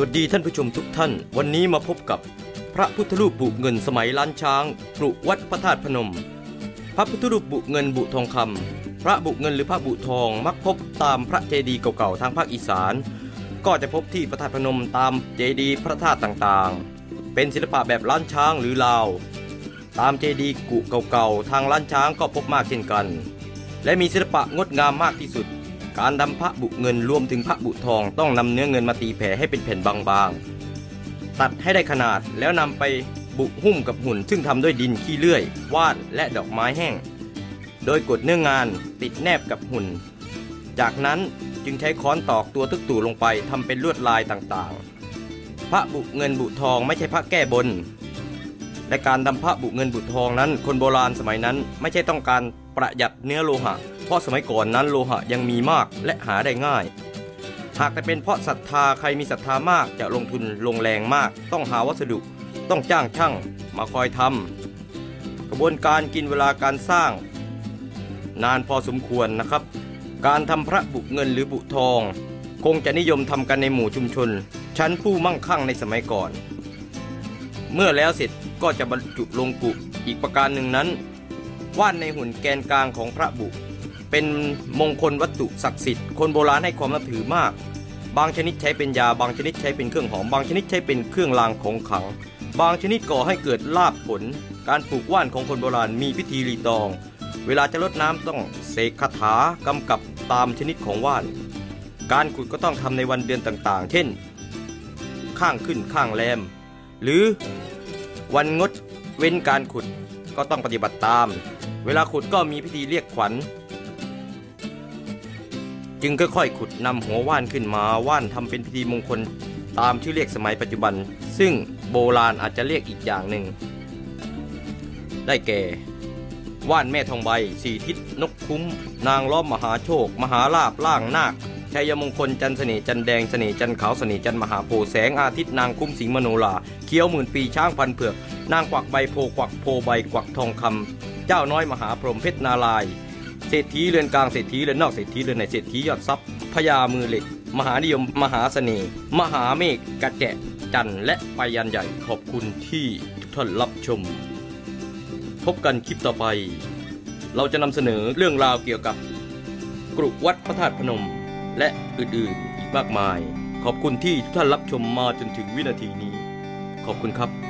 วัสดีท่านผู้ชมทุกท่าน วันนี้มาพบกับพระพุทธรูปบุเงินสมัยล้านช้างกรุวัดพระธาตุพนม พระพุทธรูปบุเงินบุทองคำพระบุเงินหรือพระบุทองมักพบตามพระเจดีย์เก่าๆทางภาคอีสาน ก็จะพบที่พระธาตุพนมตามเจดีย์พระธาตุต่างๆ เป็นศิลปะแบบล้านช้างหรือลาว ตามเจดีย์กุเก่าๆทางล้านช้างก็พบมากเช่นกัน และมีศิลปะงดงามมากที่สุด การทำพระบุเงินรวมถึงพระบุทองต้องนำเนื้อเงินมาตีแผ่ให้เป็นแผ่นบางๆ ตัดให้ได้ขนาดแล้วนำไปบุหุ้มกับหุ่น ซึ่งทำด้วยดินขี้เลื่อย ว่านและดอกไม้แห้ง โดยกดเนื้องานติดแนบกับหุ่น จากนั้นจึงใช้ค้อนตอกตัวตึกตู่ลงไปทำเป็นลวดลายต่างๆ พระบุเงินบุทองไม่ใช่พระแก้บน และการทำพระบุเงินบุทองนั้น คนโบราณสมัยนั้นไม่ใช่ต้องการประหยัดเนื้อโลหะ เพราะสมัยก่อนนั้นโลหะยังมีมากและหาได้ง่าย หากแต่เป็นเพราะศรัทธาใครมีศรัทธามากจะลงทุนลงแรงมาก ต้องหาวัสดุ ต้องจ้างช่างมาคอยทำกระบวนการกินเวลาการสร้าง นานพอสมควรนะครับ การทำพระบุเงินหรือบุทอง คงจะนิยมทำกันในหมู่ชุมชน ชั้นผู้มั่งคั่งในสมัยก่อน เมื่อแล้วเสร็จก็จะบรรจุลงกุอีกประการหนึ่งนั้นว่านในหุ่นแกนกลางของพระบุ เป็นมงคลวัตถุศักดิ์สิทธิ์คนโบราณให้ความนับถือมาก บางชนิดใช้เป็นยา บางชนิดใช้เป็นเครื่องหอม บางชนิดใช้เป็นเครื่องรางของขลัง บางชนิดก่อให้เกิดลาบผล การปลูกว่านของคนโบราณมีพิธีรีตอง เวลาจะลดน้ำต้องเสกคาถากำกับตามชนิดของว่าน การขุดก็ต้องทำในวันเดือนต่างๆ เช่น ข้างขึ้นข้างแรม หรือวันงดเว้นการขุดก็ต้องปฏิบัติตาม เวลาขุดก็มีพิธีเรียกขวัญ จึงค่อยๆขุดนำหัวว่านขึ้นมาว่านทำเป็นพิธีมงคลตามชื่อเรียกสมัยปัจจุบัน ซึ่งโบราณอาจจะเรียกอีกอย่างหนึ่ง ได้แก่ ว่านแม่ทองใบสี่ทิศนกคุ้ม นางล้อมมหาโชค มหาลาบล่างนาคชัยมงคลจันเสน่ห์จันแดงเสน่ห์จันขาวเสน่ห์จันมหาโพแสงอาทิตย์นางคุ้มสิงมโนราเขียวหมื่นปีช้างพันเผือก นางกวักใบโพกวักโพใบกวักทองคำเจ้าน้อยมหาพรหมเพชรนารายณ์ เศรษฐีเรือนกลางเศรษฐีเรือนนอกเศรษฐีเรือนในเศรษฐียอดทรัพย์พญามือเหล็ก มหานิยม มหาเสน่ห์ มหาเมฆกระแจจันและไปยันใหญ่ขอบคุณที่ทุกท่านรับชม พบกันคลิปต่อไป เราจะนำเสนอเรื่องราวเกี่ยวกับกรุวัดพระธาตุพนม และอื่นๆอีกมากมาย ขอบคุณที่ทุกท่านรับชมมาจนถึงวินาทีนี้ ขอบคุณครับ